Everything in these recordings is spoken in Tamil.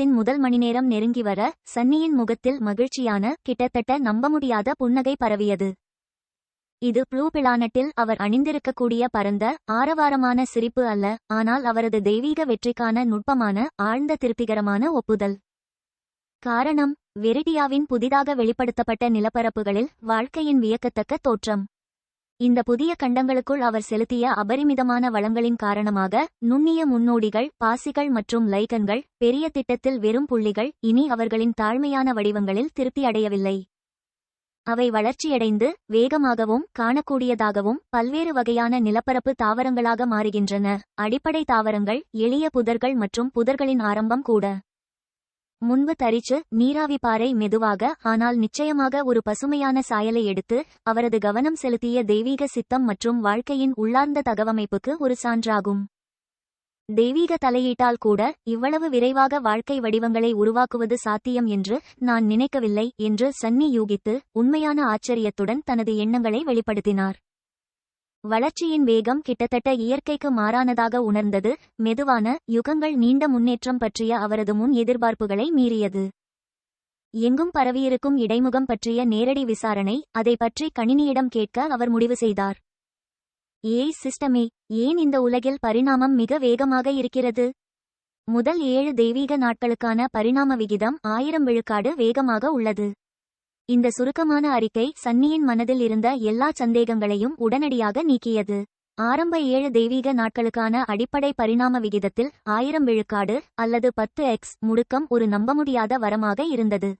பயணத்தின் முதல் மணிநேரம் நெருங்கி வர சன்னியின் முகத்தில் மகிழ்ச்சியான கிட்டத்தட்ட நம்ப முடியாத புன்னகை பரவியது. இது ப்ளூ பிளானட்டில் அவர் அணிந்திருக்கக்கூடிய பரந்த ஆரவாரமான சிரிப்பு அல்ல ஆனால் அவரது தெய்வீக வெற்றிக்கான நுட்பமான ஆழ்ந்த திருப்திகரமான ஒப்புதல். காரணம் வெரிடியாவின் புதிதாக வெளிப்படுத்தப்பட்ட நிலப்பரப்புகளில் வாழ்க்கையின் வியக்கத்தக்க தோற்றம். இந்த புதிய கண்டங்களுக்குள் அவர் செலுத்திய அபரிமிதமான வளங்களின் காரணமாக நுண்ணிய முன்னோடிகள் பாசிகள் மற்றும் லைகன்கள் பெரிய திட்டத்தில் வெறும் புள்ளிகள் இனி அவர்களின் தாழ்மையான வடிவங்களில் திருப்தி அடையவில்லை. அவை வளர்ச்சியடைந்து வேகமாகவும் காணக்கூடியதாகவும் பல்வேறு வகையான நிலப்பரப்பு தாவரங்களாக மாறுகின்றன. அடிப்படை தாவரங்கள் எளிய புதர்கள் மற்றும் புதர்களின் ஆரம்பம் கூட. முன்பு தரிச்சு நீராவி பாறை மெதுவாக ஆனால் நிச்சயமாக ஒரு பசுமையான சாயலை எடுத்து அவரது கவனம் செலுத்திய தெய்வீக சித்தம் மற்றும் வாழ்க்கையின் உள்ளார்ந்த தகவமைப்புக்கு ஒரு சான்றாகும். தெய்வீக தலையீட்டால் கூட இவ்வளவு விரைவாக வாழ்க்கை வடிவங்களை உருவாக்குவது சாத்தியம் என்று நான் நினைக்கவில்லை என்று சன்னி யூகித்து உண்மையான ஆச்சரியத்துடன் தனது எண்ணங்களை வெளிப்படுத்தினார். வளர்ச்சியின் வேகம் கிட்டத்தட்ட இயற்கைக்கு மாறானதாக உணர்ந்தது. மெதுவான யுகங்கள் நீண்ட முன்னேற்றம் பற்றிய அவரது முன் எதிர்பார்ப்புகளை மீறியது. எங்கும் பரவியிருக்கும் இடைமுகம் பற்றிய நேரடி விசாரணை அதை பற்றி கணினியிடம் கேட்க அவர் முடிவு செய்தார். ஏய் சிஸ்டமே ஏன் இந்த உலகில் பரிணாமம் மிக வேகமாக இருக்கிறது? முதல் ஏழு தெய்வீக நாட்களுக்கான பரிணாம விகிதம் ஆயிரம் விழுக்காடு வேகமாக உள்ளது. இந்த சுருக்கமான அறிக்கை சன்னியின் மனதில் இருந்த எல்லா சந்தேகங்களையும் உடனடியாக நீக்கியது. ஆரம்ப ஏழு தெய்வீக நாட்களுக்கான அடிப்படை பரிணாம விகிதத்தில் ஆயிரம் விழுக்காடு அல்லது பத்து எக்ஸ் முடுக்கம் ஒரு நம்ப முடியாத வரமாக இருந்தது.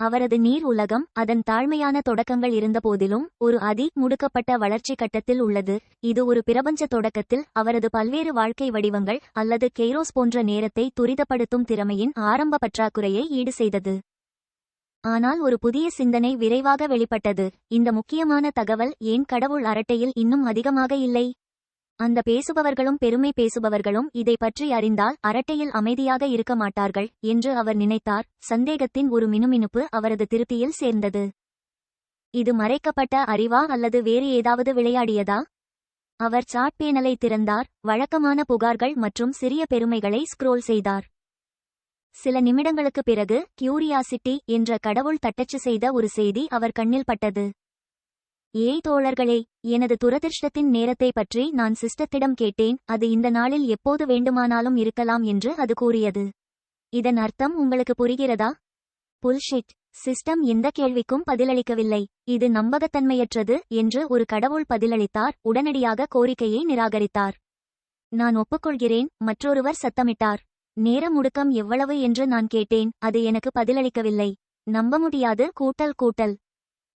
அவரது நீர் உலகம் அதன் தாழ்மையான தொடக்கங்கள் இருந்தபோதிலும் ஒரு அதி முடுக்கப்பட்ட வளர்ச்சி கட்டத்தில் உள்ளது. இது ஒரு பிரபஞ்ச தொடக்கத்தில் அவரது பல்வேறு வாழ்க்கை வடிவங்கள் அல்லது கெய்ரோஸ் போன்ற நேரத்தை துரிதப்படுத்தும் திறமையின் ஆரம்ப பற்றாக்குறையை ஈடு செய்தது ஆனால் ஒரு புதிய சிந்தனை விரைவாக வெளிப்பட்டது. இந்த முக்கியமான தகவல் ஏன் கடவுள் அரட்டையில் இன்னும் அதிகமாக இல்லை? அந்த பேசுபவர்களும் பெருமை பேசுபவர்களும் இதை பற்றி அறிந்தால் அரட்டையில் அமைதியாக இருக்க மாட்டார்கள் என்று அவர் நினைத்தார். சந்தேகத்தின் ஒரு மினுமினுப்பு அவரது திருப்தியில் சேர்ந்தது. இது மறைக்கப்பட்ட அறிவா அல்லது வேறு ஏதாவது விளையாடியதா? அவர் சாட் பேனலை திறந்தார் வழக்கமான புகார்கள் மற்றும் சிறிய பெருமைகளை ஸ்க்ரோல் செய்தார். சில நிமிடங்களுக்கு பிறகு கியூரியாசிட்டி என்ற கடவுள் தட்டச்சு செய்த ஒரு செய்தி அவர் கண்ணில் பட்டது. ஏய் தோழர்களே எனது துரதிர்ஷ்டத்தின் நேரத்தை பற்றி நான் சிஸ்டத்திடம் கேட்டேன் அது இந்த நாளில் எப்போது வேண்டுமானாலும் இருக்கலாம் என்று அது கூறியது. இதன் அர்த்தம் உங்களுக்கு புரிகிறதா? புல்ஷிட். சிஸ்டம் எந்த கேள்விக்கும் பதிலளிக்கவில்லை. இது நம்பகத்தன்மையற்றது என்று ஒரு கடவுள் பதிலளித்தார் உடனடியாக கோரிக்கையை நிராகரித்தார். நான் ஒப்புக்கொள்கிறேன் மற்றொருவர் சத்தமிட்டார். நேர முடுக்கம் எவ்வளவு என்று நான் கேட்டேன் அது எனக்கு பதிலளிக்கவில்லை. நம்ப முடியாது கூட்டல் கூட்டல்.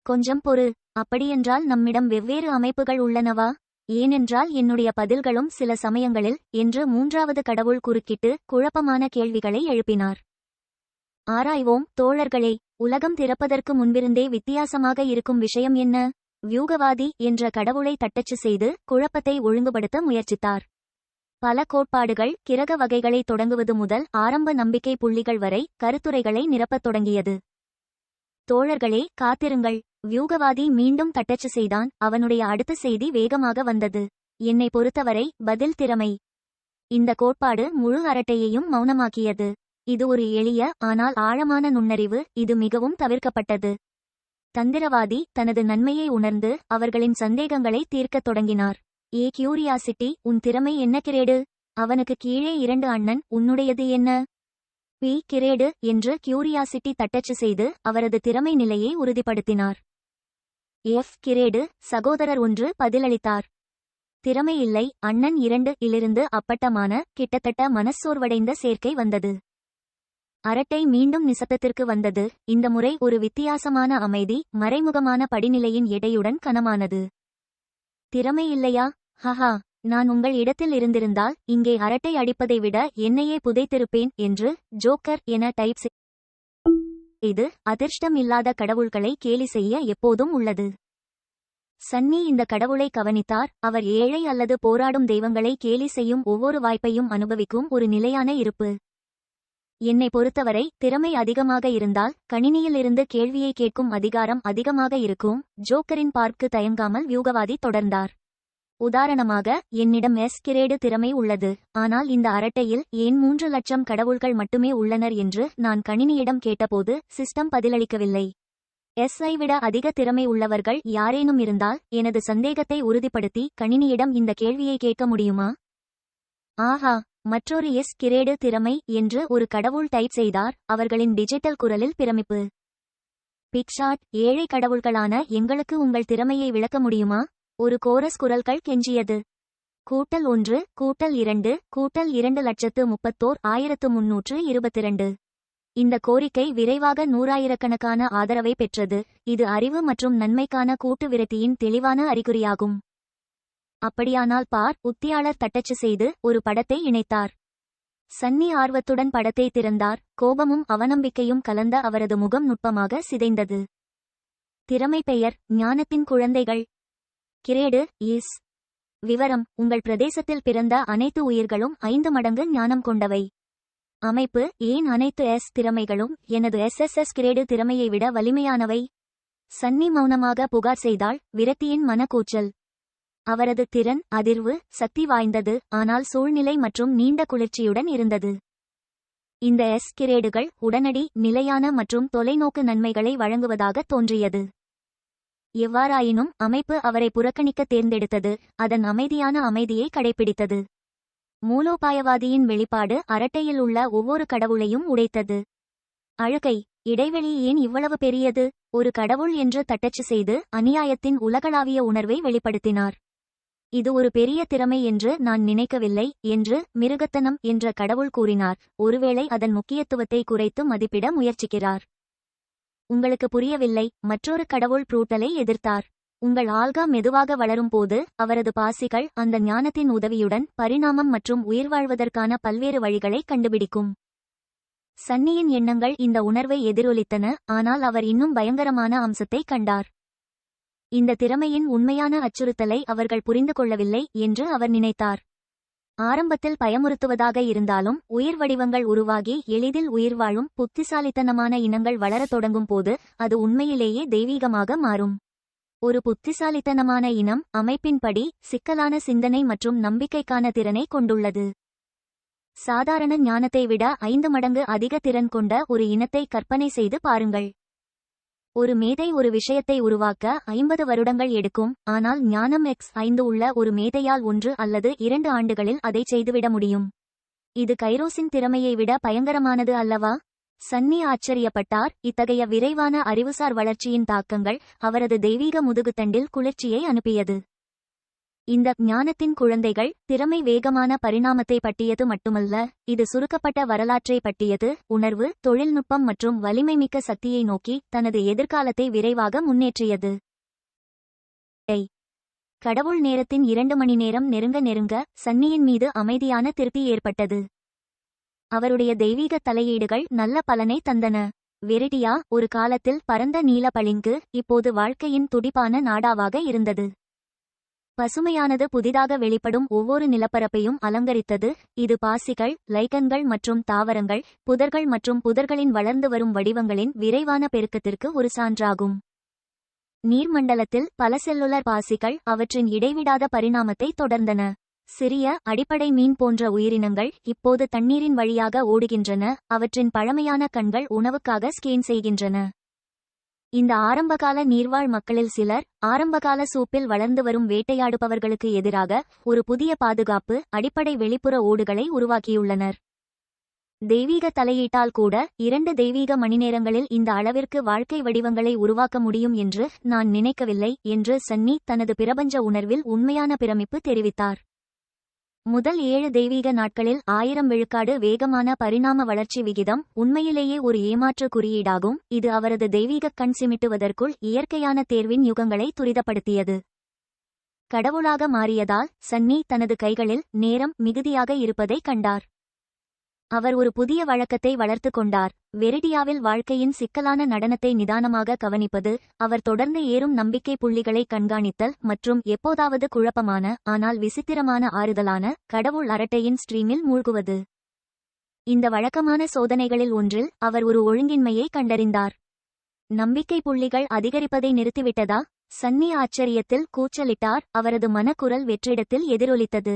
கொஞ்சம் பொறு அப்படியென்றால் நம்மிடம் வெவ்வேறு அமைப்புகள் உள்ளனவா? ஏனென்றால் என்னுடைய பதில்களும் சில சமயங்களில் என்று மூன்றாவது கடவுள் குறுக்கிட்டு குழப்பமான கேள்விகளை எழுப்பினார். ஆராய்வோம் தோழர்களே உலகம் திறப்பதற்கு முன்பிருந்தே வித்தியாசமாக இருக்கும் விஷயம் என்ன? வியூகவாதி என்ற கடவுளை தட்டச்சு செய்து குழப்பத்தை ஒழுங்குபடுத்த முயற்சித்தார். பல கோட்பாடுகள் கிரக வகைகளை தொடங்குவது முதல் ஆரம்ப நம்பிக்கை புள்ளிகள் வரை கருத்துரைகளை நிரப்பத் தொடங்கியது. தோழர்களே காத்திருங்கள். வியூகவாதி மீண்டும் தட்டச்சு செய்தான். அவனுடைய அடுத்த செய்தி வேகமாக வந்தது. என்னை பொறுத்தவரை பதில் திறமை. இந்த கோட்பாடு முழு அரட்டையையும் மௌனமாக்கியது. இது ஒரு எளிய ஆனால் ஆழமான நுண்ணறிவு. இது மிகவும் தவிர்க்கப்பட்டது. தந்திரவாதி தனது நன்மையை உணர்ந்து அவர்களின் சந்தேகங்களை தீர்க்கத் தொடங்கினார். ஏ கியூரியாசிட்டி உன் திறமை என்ன கிரேடு? அவனுக்கு கீழே இரண்டு அண்ணன் உன்னுடையது என்ன? பி கிரேடு என்று கியூரியாசிட்டி தட்டச்சு செய்து அவரது திறமை நிலையை உறுதிப்படுத்தினார். எஃப் கிரேடு சகோதரர் ஒன்று பதிலளித்தார். திறமை இல்லை அண்ணன் இரண்டு இலிருந்து அப்பட்டமான கிட்டத்தட்ட மனச்சோர்வடைந்த சேர்க்கை வந்தது. அரட்டை மீண்டும் நிசப்தத்திற்கு வந்தது. இந்த முறை ஒரு வித்தியாசமான அமைதி மறைமுகமான படிநிலையின் எடையுடன் கனமானது. திறமை இல்லையா? ஹஹா நான் உங்கள் இடத்தில் இருந்திருந்தால் இங்கே அரட்டை அடிப்பதை விட என்னையே புதைத்திருப்பேன் என்று ஜோக்கர் என டைப் செய்து அதிர்ஷ்டம் இல்லாத கடவுள்களை கேலி செய்ய எப்போதும் உள்ளது. சன்னி இந்த கடவுளை கவனித்தார். அவர் ஏழை அல்லது போராடும் தெய்வங்களை கேலி செய்யும் ஒவ்வொரு வாய்ப்பையும் அனுபவிக்கும் ஒரு நிலையான இருப்பு. என்னை பொறுத்தவரை திறமை அதிகமாக இருந்தால் கணினியிலிருந்து கேள்வியை கேட்கும் அதிகாரம் அதிகமாக இருக்கும். ஜோக்கரின் பார்க்கு தயங்காமல் வியூகவாதி தொடர்ந்தார். உதாரணமாக என்னிடம் எஸ் கிரேடு திறமை உள்ளது. ஆனால் இந்த அரட்டையில் ஏன் மூன்று லட்சம் கடவுள்கள் மட்டுமே உள்ளனர் என்று நான் கணினியிடம் கேட்டபோது சிஸ்டம் பதிலளிக்கவில்லை. எஸ் ஐ விட அதிக திறமை உள்ளவர்கள் யாரேனும் இருந்தால் எனது சந்தேகத்தை உறுதிப்படுத்தி கணினியிடம் இந்த கேள்வியை கேட்க முடியுமா? ஆஹா மற்றொரு எஸ் கிரேடு திறமை என்று ஒரு கடவுள் டைப் செய்தார் அவர்களின் டிஜிட்டல் குரலில் பிரமிப்பு. பிக்ஷாட் ஏழை கடவுள்களான எங்களுக்கு உங்கள் திறமையை விளக்க முடியுமா? ஒரு கோரஸ் குரல்கள் கெஞ்சியது. கூட்டல் ஒன்று கூட்டல் இரண்டு கூட்டல் இரண்டு லட்சத்து முப்பத்தோர் ஆயிரத்து முன்னூற்று இருபத்திரண்டு. இந்த கோரிக்கை விரைவாக நூறாயிரக்கணக்கான ஆதரவை பெற்றது. இது அறிவு மற்றும் நன்மைக்கான கூட்டு விரத்தியின் தெளிவான அறிகுறியாகும். அப்படியானால் பார் உத்தியாளர் தட்டச்சு செய்து ஒரு படத்தை இணைத்தார். சன்னி ஆர்வத்துடன் படத்தை திறந்தார். கோபமும் அவநம்பிக்கையும் கலந்த அவரது முகம் நுட்பமாக சிதைந்தது. திறமை பெயர் ஞானத்தின் குழந்தைகள். கிரேடு இஸ் விவரம் உங்கள் பிரதேசத்தில் பிறந்த அனைத்து உயிர்களும் ஐந்து மடங்கு ஞானம் கொண்டவை. அமைப்பு ஏன் அனைத்து எஸ் திறமைகளும் எனது எஸ்எஸ்எஸ் கிரேடு திறமையை விட வலிமையானவை? சன்னி மௌனமாக புகார் செய்தால் விரக்தியின் மனக்கூச்சல். அவரது திறன் அதிர்வு சக்தி வாய்ந்தது ஆனால் சூழ்நிலை மற்றும் நீண்ட குளிர்ச்சியுடன் இருந்தது. இந்த எஸ் கிரேடுகள் உடனடி நிலையான மற்றும் தொலைநோக்கு நன்மைகளை வழங்குவதாக தோன்றியது. எவ்வாறாயினும் அமைப்பு அவரை புறக்கணிக்க தேர்ந்தெடுத்தது அதன் அமைதியான அமைதியை கடைபிடித்தது மூலோபாயவாதியின் வெளிப்பாடு அரட்டையில் உள்ள ஒவ்வொரு கடவுளையும் உடைத்தது. அழுகை இடைவெளி ஏன் இவ்வளவு பெரியது? ஒரு கடவுள் என்று தட்டச்சு செய்து அநியாயத்தின் உலகளாவிய உணர்வை வெளிப்படுத்தினார். இது ஒரு பெரிய திறமை என்று நான் நினைக்கவில்லை என்று மிருகத்தனம் என்ற கடவுள் கூறினார். ஒருவேளை அதன் முக்கியத்துவத்தை குறைத்து மதிப்பிட முயற்சிக்கிறார். உங்களுக்கு புரியவில்லை மற்றொரு கடவுள் புரூட்டலை எதிர்த்தார். உங்கள் ஆல்கா மெதுவாக வளரும் போது அவரது பாசிகள் அந்த ஞானத்தின் உதவியுடன் பரிணாமம் மற்றும் உயிர் வாழ்வதற்கான பல்வேறு வழிகளை கண்டுபிடிக்கும். சன்னியின் எண்ணங்கள் இந்த உணர்வை எதிரொலித்தன ஆனால் அவர் இன்னும் பயங்கரமான அம்சத்தை கண்டார். இந்த திறமையின் உண்மையான அச்சுறுத்தலை அவர்கள் புரிந்து கொள்ளவில்லை என்று அவர் நினைத்தார். ஆரம்பத்தில் பயமுறுத்துவதாக இருந்தாலும் உயிர் வடிவங்கள் உருவாகி எளிதில் உயிர் வாழும் புத்திசாலித்தனமான இனங்கள் வளரத் தொடங்கும் போது அது உண்மையிலேயே தெய்வீகமாக மாறும். ஒரு புத்திசாலித்தனமான இனம் அமைப்பின்படி சிக்கலான சிந்தனை மற்றும் நம்பிக்கைக்கான திறனை கொண்டுள்ளது. சாதாரண ஞானத்தை விட ஐந்து மடங்கு அதிக திறன் கொண்ட ஒரு இனத்தை கற்பனை செய்து பாருங்கள். ஒரு மேதை ஒரு விஷயத்தை உருவாக்க ஐம்பது வருடங்கள் எடுக்கும் ஆனால் ஞானம் எக்ஸ் ஐந்து உள்ள ஒரு மேதையால் ஒன்று அல்லது இரண்டு ஆண்டுகளில் அதை செய்துவிட முடியும். இது கைரோசின் திறமையை விட பயங்கரமானது அல்லவா? சன்னி ஆச்சரியப்பட்டார். இத்தகைய விரைவான அறிவுசார் வளர்ச்சியின் தாக்கங்கள் அவரது தெய்வீக முதுகுத்தண்டில் குளிர்ச்சியை அனுப்பியது. இந்த ஞானத்தின் குழந்தைகள் திறமை வேகமான பரிணாமத்தை பட்டியது மட்டுமல்ல இது சுருக்கப்பட்ட வரலாற்றை பட்டியது உணர்வு தொழில்நுட்பம் மற்றும் வலிமைமிக்க சக்தியை நோக்கி தனது எதிர்காலத்தை விரைவாக முன்னேற்றியது. கடவுள் நேரத்தின் இரண்டு மணி நேரம் நெருங்க நெருங்க சன்னியின் மீது அமைதியான திருப்தி ஏற்பட்டது. அவருடைய தெய்வீக தலையீடுகள் நல்ல பலனை தந்தன. வெரிடியா ஒரு காலத்தில் பரந்த நீல பளிங்கு இப்போது வாழ்க்கையின் துடிப்பான நாடாவாக இருந்தது. பசுமையானது புதிதாக வெளிப்படும் ஒவ்வொரு நிலப்பரப்பையும் அலங்கரித்தது. இது பாசிகள் லைகன்கள் மற்றும் தாவரங்கள் புதர்கள் மற்றும் புதர்களின் வளர்ந்து வரும் வடிவங்களின் விரைவான பெருக்கத்திற்கு ஒரு சான்றாகும். நீர்மண்டலத்தில் பல செல்லுலர் பாசிகள் அவற்றின் இடைவிடாத பரிணாமத்தை தொடர்ந்தன. சிறிய அடிப்படை மீன் போன்ற உயிரினங்கள் இப்போது தண்ணீரின் வழியாக ஓடுகின்றன. அவற்றின் பழமையான கண்கள் உணவுக்காக ஸ்கேன் செய்கின்றன. இந்த ஆரம்பகால நீர்வாழ் மக்களில் சிலர் ஆரம்பகால சூப்பில் வளர்ந்து வரும் வேட்டையாடுபவர்களுக்கு எதிராக ஒரு புதிய பாதுகாப்பு அடிப்படை வெளிப்புற ஓடுகளை உருவாக்கியுள்ளனர். தெய்வீக தலையீட்டால் கூட இரண்டு தெய்வீக மணிநேரங்களில் இந்த அளவிற்கு வாழ்க்கை வடிவங்களை உருவாக்க முடியும் என்று நான் நினைக்கவில்லை என்று சன்னி தனது பிரபஞ்ச உணர்வில் உண்மையான பிரமிப்பு தெரிவித்தார். முதல் ஏழு தெய்வீக நாட்களில் ஆயிரம் விழுக்காடு வேகமான பரிணாம வளர்ச்சி விகிதம் உண்மையிலேயே ஒரு ஏமாற்று குறியீடாகும். இது அவரது தெய்வீக கண் சிமிட்டுவதற்குள் இயற்கையான தேர்வின் யுகங்களை துரிதப்படுத்தியது. கடவுளாக மாறியதால் சன்னி தனது கைகளில் நேரம் மிகுதியாக இருப்பதை கண்டார். அவர் ஒரு புதிய வழக்கத்தை வளர்த்து கொண்டார். வெரிடியாவில் வாழ்க்கையின் சிக்கலான நடனத்தை நிதானமாக கவனிப்பது அவர் தொடர்ந்து ஏறும் நம்பிக்கை புள்ளிகளை கண்காணித்தல் மற்றும் எப்போதாவது குழப்பமான ஆனால் விசித்திரமான ஆறுதலான கடவுள் அரட்டையின் ஸ்ட்ரீமில் மூழ்குவது. இந்த வழக்கமான சோதனைகளில் ஒன்றில் அவர் ஒரு ஒழுங்கின்மையை கண்டறிந்தார். நம்பிக்கை புள்ளிகள் அதிகரிப்பதை நிறுத்திவிட்டதா? சன்னி ஆச்சரியத்தில் கூச்சலிட்டார். அவரது மனக்குரல் வெற்றிடத்தில் எதிரொலித்தது.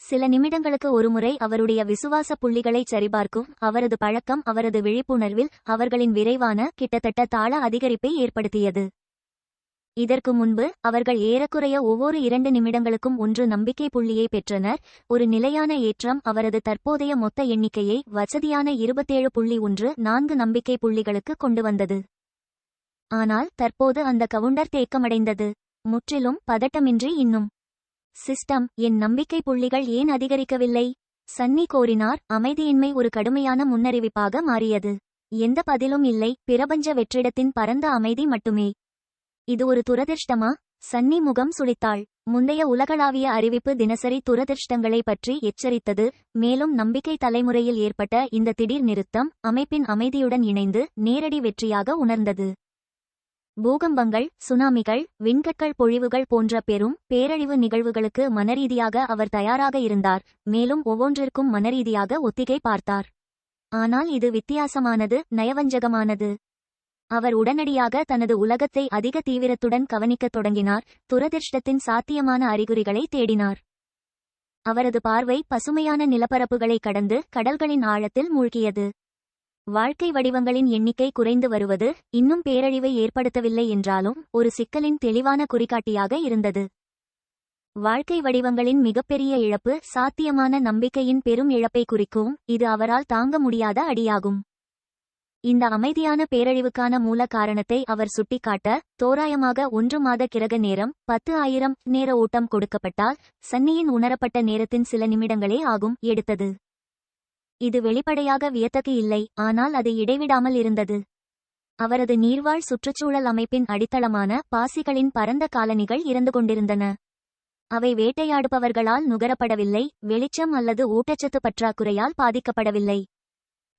சில நிமிடங்களுக்கு ஒருமுறை அவருடைய விசுவாச புள்ளிகளை சரிபார்க்கும் அவரது பழக்கம் அவரது விழிப்புணர்வில் அவர்களின் விரைவான கிட்டத்தட்ட தாள அதிகரிப்பை ஏற்படுத்தியது. இதற்கு முன்பு அவர்கள் ஏறக்குறைய ஒவ்வொரு இரண்டு நிமிடங்களுக்கும் ஒன்று நம்பிக்கை புள்ளியை பெற்றனர். ஒரு நிலையான ஏற்றம் அவரது தற்போதைய மொத்த எண்ணிக்கையை வசதியான இருபத்தேழு புள்ளி ஒன்று நான்கு நம்பிக்கை புள்ளிகளுக்கு கொண்டு வந்தது. ஆனால் தற்போது அந்த கவுண்டர் தேக்கமடைந்தது. முற்றிலும் பதட்டமின்றி இன்னும் சிஸ்டம் என் நம்பிக்கை புள்ளிகள் ஏன் அதிகரிக்கவில்லை? சன்னி கோரினார் அமைதியின்மை ஒரு கடுமையான முன்னறிவிப்பாக மாறியது. எந்த பதிலும் இல்லை பிரபஞ்ச வெற்றிடத்தின் பரந்த அமைதி மட்டுமே. இது ஒரு துரதிர்ஷ்டமா? சன்னி முகம் சுளித்தாள். முந்தைய உலகளாவிய அறிவிப்பு தினசரி துரதிர்ஷ்டங்களை பற்றி எச்சரித்தது மேலும் நம்பிக்கை தலைமுறையில் ஏற்பட்ட இந்த திடீர் நிறுத்தம் அமைப்பின் அமைதியுடன் இணைந்து நேரடி வெற்றியாக உணர்ந்தது. பூகம்பங்கள் சுனாமிகள் விண்கற்கள் பொழிவுகள் போன்ற பெரும் பேரழிவு நிகழ்வுகளுக்கு மனரீதியாக அவர் தயாராக இருந்தார். மேலும் ஒவ்வொன்றிற்கும் மனரீதியாக ஒத்திகை பார்த்தார். ஆனால் இது வித்தியாசமானது நயவஞ்சகமானது. அவர் உடனடியாக தனது உலகத்தை அதிக தீவிரத்துடன் கவனிக்கத் தொடங்கினார். துரதிர்ஷ்டத்தின் சாத்தியமான அறிகுறிகளை தேடினார். அவரது பார்வை பசுமையான நிலப்பரப்புகளை கடந்து கடல்களின் ஆழத்தில் மூழ்கியது. வாழ்க்கை வடிவங்களின் எண்ணிக்கை குறைந்து வருவது இன்னும் பேரழிவை ஏற்படுத்தவில்லை என்றாலும் ஒரு சிக்கலின் தெளிவான குறிகாட்டியாக இருந்தது. வாழ்க்கை வடிவங்களின் மிகப்பெரிய இழப்பு சாத்தியமான நம்பிக்கையின் பெரும் இழப்பை குறிக்கும் இது அவரால் தாங்க முடியாத அடியாகும். இந்த அமைதியான பேரழிவுக்கான மூல காரணத்தை அவர் சுட்டிக்காட்ட தோராயமாக ஒன்று மாத கிரக நேரம் பத்து ஆயிரம் நேர ஓட்டம் கொடுக்கப்பட்டால் சன்னியின் உணரப்பட்ட நேரத்தின் சில நிமிடங்களே ஆகும் எடுத்தது. இது வெளிப்படையாக வியத்தகு இல்லை ஆனால் அது இடைவிடாமல் இருந்தது. அவரது நீர்வாழ் சுற்றுச்சூழல் அமைப்பின் அடித்தளமான பாசிகளின் பரந்த காலனிகள் இறந்து கொண்டிருந்தன. அவை வேட்டையாடுபவர்களால் நுகரப்படவில்லை வெளிச்சம் அல்லது ஊட்டச்சத்து பற்றாக்குறையால் பாதிக்கப்படவில்லை.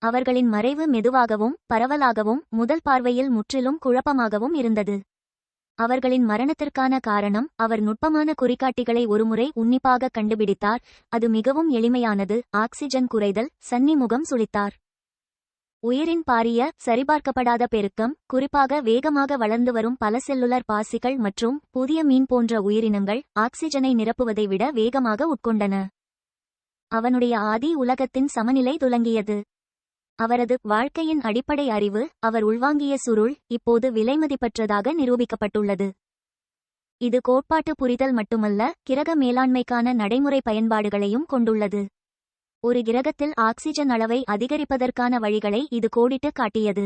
அவர்களின் மறைவு மெதுவாகவும் பரவலாகவும் முதல் பார்வையில் முற்றிலும் குழப்பமாகவும் இருந்தது. அவர்களின் மரணத்திற்கான காரணம் அவர் நுட்பமான குறிகாட்டிகளை ஒருமுறை உன்னிப்பாக கண்டுபிடித்தார். அது மிகவும் எளிமையானது. ஆக்சிஜன் குறைதல். சன்னிமுகம் சுழித்தார். சுளித்தார் உயிரின் பாரிய சரிபார்க்கப்படாத பெருக்கம் குறிப்பாக வேகமாக வளர்ந்து வரும் பல செல்லுலர் பாசிகள் மற்றும் புதிய மீன் போன்ற உயிரினங்கள் ஆக்சிஜனை நிரப்புவதை விட வேகமாக உட்கொண்டன. அவனுடைய ஆதி உலகத்தின் சமநிலை துலங்கியது. அவரது வாழ்க்கையின் அடிப்படை அறிவு அவர் உள்வாங்கிய சுருள் இப்போது விலைமதிப்பற்றதாக நிரூபிக்கப்பட்டுள்ளது. இது கோட்பாட்டு புரிதல் மட்டுமல்ல கிரக மேலாண்மைக்கான நடைமுறை பயன்பாடுகளையும் கொண்டுள்ளது. ஒரு கிரகத்தில் ஆக்சிஜன் அளவை அதிகரிப்பதற்கான வழிகளை இது கோடிட்டு காட்டியது.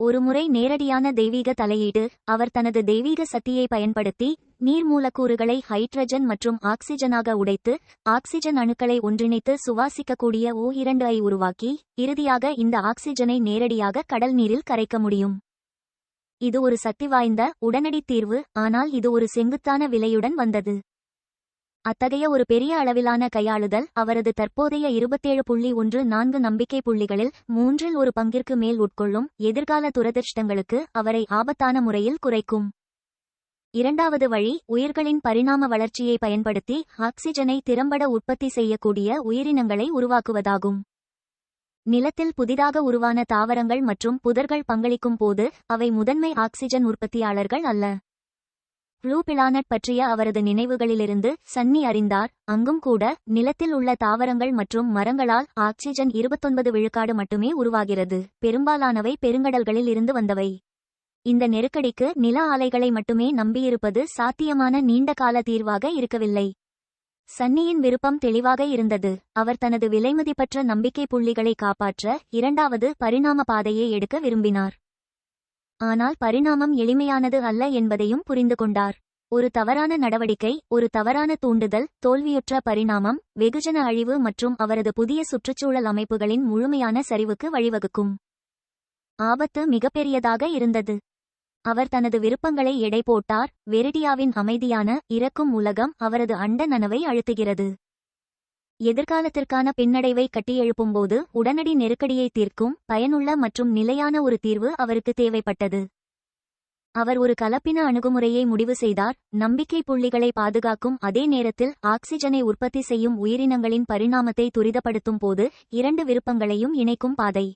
ஒருமுறை நேரடியான தெய்வீக தலையீடு அவர் தனது தெய்வீக சக்தியை பயன்படுத்தி நீர் மூலக்கூறுகளை ஹைட்ரஜன் மற்றும் ஆக்சிஜனாக உடைத்து ஆக்சிஜன் அணுக்களை ஒன்றிணைத்து சுவாசிக்கக்கூடிய ஓ இரண்டு ஐ உருவாக்கி இறுதியாக இந்த ஆக்சிஜனை நேரடியாக கடல் நீரில் கரைக்க முடியும். இது ஒரு சக்தி வாய்ந்த உடனடி தீர்வு ஆனால் இது ஒரு செங்குத்தான விலையுடன் வந்தது. அத்தகைய ஒரு பெரிய அளவிலான கையாளுதல் அவரது தற்போதைய இருபத்தேழு புள்ளி ஒன்று நான்கு நம்பிக்கை புள்ளிகளில் மூன்றில் ஒரு பங்கிற்கு மேல் உட்கொள்ளும் எதிர்கால துரதிர்ஷ்டங்களுக்கு அவரை ஆபத்தான முறையில் குறைக்கும். இரண்டாவது வழி உயிர்களின் பரிணாம வளர்ச்சியை பயன்படுத்தி ஆக்சிஜனை திறம்பட உற்பத்தி செய்யக்கூடிய உயிரினங்களை உருவாக்குவதாகும். நிலத்தில் புதிதாக உருவான தாவரங்கள் மற்றும் புதர்கள் பங்களிக்கும் போது அவை முதன்மை ஆக்சிஜன் உற்பத்தியாளர்கள் அல்ல. ப்ளூ பிளானட் பற்றிய அவரது நினைவுகளிலிருந்து சன்னி அறிந்தார். அங்கும் கூட நிலத்தில் உள்ள தாவரங்கள் மற்றும் மரங்களால் ஆக்சிஜன் இருபத்தொன்பது விழுக்காடு மட்டுமே உருவாகிறது. பெரும்பாலானவை பெருங்கடல்களில் இருந்து வந்தவை. இந்த நெருக்கடிக்கு நில ஆலைகளை மட்டுமே நம்பியிருப்பது சாத்தியமான நீண்டகால தீர்வாக இருக்கவில்லை. சன்னியின் விருப்பம் தெளிவாக இருந்தது. அவர் தனது விலைமதிப்பற்ற நம்பிக்கை புள்ளிகளை காப்பாற்ற இரண்டாவது பரிணாம பாதையை எடுக்க விரும்பினார். ஆனால் பரிணாமம் எளிமையானது அல்ல என்பதையும் புரிந்து கொண்டார். ஒரு தவறான நடவடிக்கை ஒரு தவறான தூண்டுதல் தோல்வியுற்ற பரிணாமம் வெகுஜன அழிவு மற்றும் அவரது புதிய சுற்றுச்சூழல் அமைப்புகளின் முழுமையான சரிவுக்கு வழிவகுக்கும். ஆபத்து மிகப்பெரியதாக இருந்தது. அவர் தனது விருப்பங்களை எடை போட்டார் வெரிடியாவின் அமைதியான இறக்கும் உலகம் அவரது அண்ட நனவை அழுத்துகிறது. எதிர்காலத்திற்கான பின்னடைவை கட்டியெழுப்பும்போது உடனடி நெருக்கடியை தீர்க்கும் பயனுள்ள மற்றும் நிலையான ஒரு தீர்வு அவருக்கு தேவைப்பட்டது. அவர் ஒரு கலப்பின அணுகுமுறையை முடிவு செய்தார். நம்பிக்கை புள்ளிகளை பாதுகாக்கும் அதே நேரத்தில் ஆக்சிஜனை உற்பத்தி செய்யும் உயிரினங்களின் பரிணாமத்தை துரிதப்படுத்தும் போது இரண்டு விருப்பங்களையும் இணைக்கும் பாதை.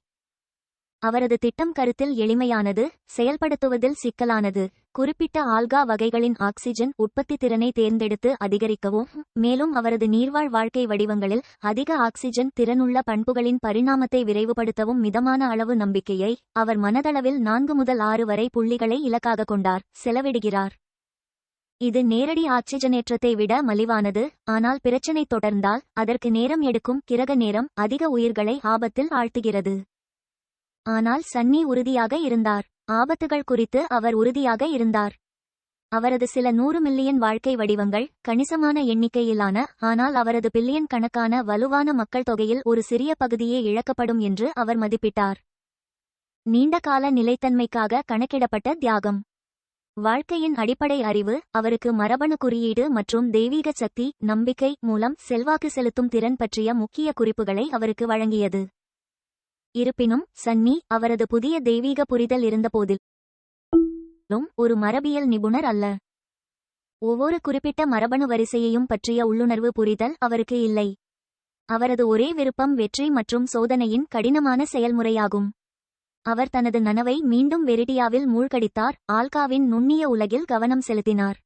அவரது திட்டம் கருத்தில் எளிமையானது செயல்படுத்துவதில் சிக்கலானது. குறிப்பிட்ட ஆல்கா வகைகளின் ஆக்சிஜன் உற்பத்தி திறனை தேர்ந்தெடுத்து அதிகரிக்கவும் மேலும் அவரது நீர்வாழ் வாழ்க்கை வடிவங்களில் அதிக ஆக்சிஜன் திறனுள்ள பண்புகளின் பரிணாமத்தை விரைவுபடுத்தவும் மிதமான அளவு நம்பிக்கையை அவர் மனதளவில் நான்கு முதல் ஆறு வரை புள்ளிகளை இலக்காக கொண்டார் செலவிடுகிறார். இது நேரடி ஆக்சிஜனேற்றத்தை விட மலிவானது ஆனால் பிரச்சினை தொடர்ந்தால் அதற்கு நேரம் எடுக்கும் கிரக நேரம் அதிக உயிர்களை ஆபத்தில் ஆழ்த்துகிறது. ஆனால் சன்னி உறுதியாக இருந்தார். ஆபத்துகள் குறித்து அவர் உறுதியாக இருந்தார். அவரது சில நூறு மில்லியன் வாழ்க்கை வடிவங்கள் கணிசமான எண்ணிக்கையிலான ஆனால் அவரது பில்லியன் கணக்கான வலுவான மக்கள் தொகையில் ஒரு சிறிய பகுதியே இழக்கப்படும் என்று அவர் மதிப்பிட்டார். நீண்டகால நிலைத்தன்மைக்காக கணக்கிடப்பட்ட தியாகம். வாழ்க்கையின் அடிப்படை அறிவு அவருக்கு மரபணு குறியீடு மற்றும் தெய்வீக சக்தி நம்பிக்கை மூலம் செல்வாக்கு செலுத்தும் திறன் பற்றிய முக்கிய குறிப்புகளை அவருக்கு வழங்கியது. இருப்பினும் சன்னி அவரது புதிய தெய்வீக புரிதல் இருந்தபோதிலும் ஒரு மரபியல் நிபுணர் அல்ல. ஒவ்வொரு குறிப்பிட்ட மரபணு வரிசையையும் பற்றிய உள்ளுணர்வு புரிதல் அவருக்கு இல்லை. அவரது ஒரே விருப்பம் வெற்றி மற்றும் சோதனையின் கடினமான செயல்முறையாகும். அவர் தனது நனவை மீண்டும் வெரிடியாவில் மூழ்கடித்தார் ஆல்காவின் நுண்ணிய உலகில் கவனம் செலுத்தினார்.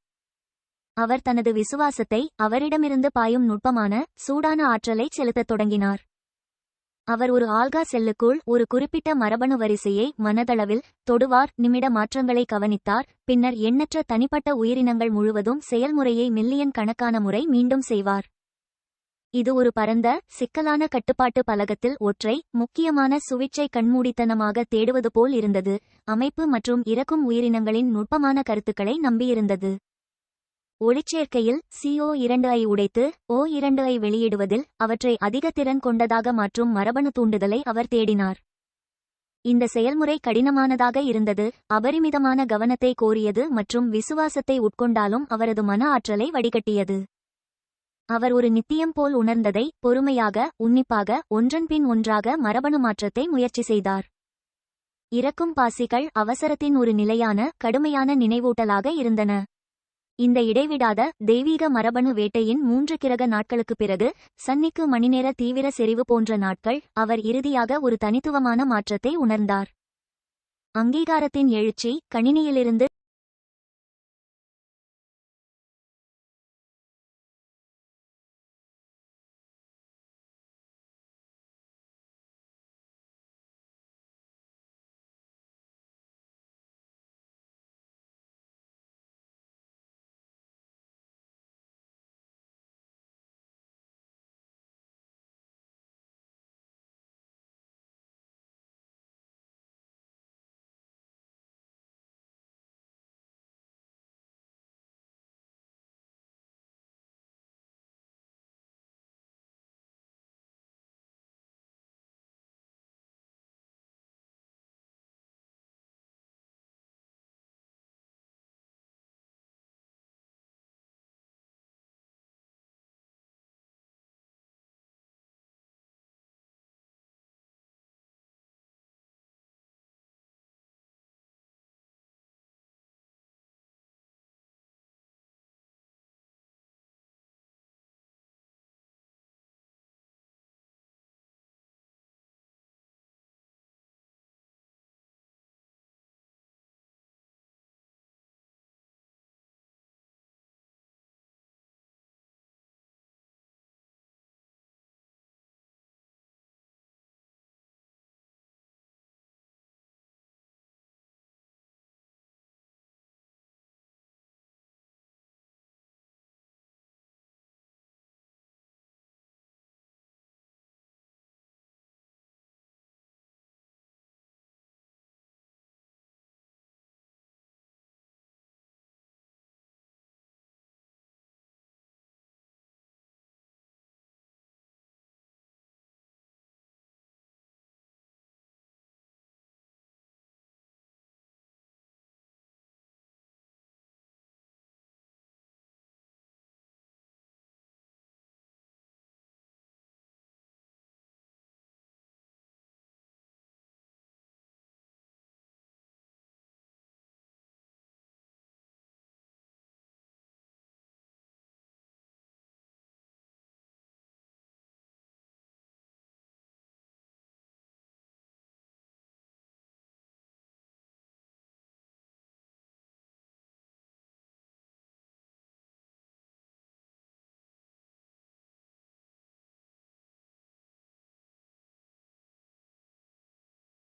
அவர் தனது விசுவாசத்தை அவரிடமிருந்து பாயும் நுட்பமான சூடான ஆற்றலை செலுத்தத் தொடங்கினார். அவர் ஒரு ஆல்கா செல்லுக்குள் ஒரு குறிப்பிட்ட மரபணு வரிசையை மனதளவில் தொடுவார் நிமிட மாற்றங்களை கவனித்தார் பின்னர் எண்ணற்ற தனிப்பட்ட உயிரினங்கள் முழுவதும் செயல்முறையை மில்லியன் கணக்கான முறை மீண்டும் செய்வார். இது ஒரு பரந்த சிக்கலான கட்டுப்பாட்டு பலகத்தில் ஒற்றை முக்கியமான சுவிட்சை கண்மூடித்தனமாக தேடுவது போல் இருந்தது அமைப்பு மற்றும் இறக்கும் உயிரினங்களின் நுட்பமான கருத்துக்களை நம்பியிருந்தது. ஒளிச்சேர்க்கையில் சிஓ இரண்டு ஐ உடைத்து ஓ இரண்டு ஐ வெளியிடுவதில் அவற்றை அதிக திறன் கொண்டதாக மாற்றும் மரபணு தூண்டுதலை அவர் தேடினார். இந்த செயல்முறை கடினமானதாக இருந்தது அபரிமிதமான கவனத்தை கோரியது மற்றும் விசுவாசத்தை உட்கொண்டாலும் அவரது மன ஆற்றலை வடிகட்டியது. அவர் ஒரு நித்தியம் போல் உணர்ந்ததை பொறுமையாக உன்னிப்பாக ஒன்றன்பின் ஒன்றாக மரபணு மாற்றத்தை முயற்சி செய்தார். இறக்கும் பாசிகள் அவசரத்தின் ஒரு நிலையான கடுமையான நினைவூட்டலாக இருந்தன. இந்த இடைவிடாத தெய்வீக மரபணு வேட்டையின் மூன்று கிரக நாட்களுக்குப் பிறகு சன்னிக்கு மணிநேர தீவிர செறிவு போன்ற நாட்கள் அவர் இறுதியாக ஒரு தனித்துவமான மாற்றத்தை உணர்ந்தார். அங்கீகாரத்தின் எழுச்சி கணினியிலிருந்து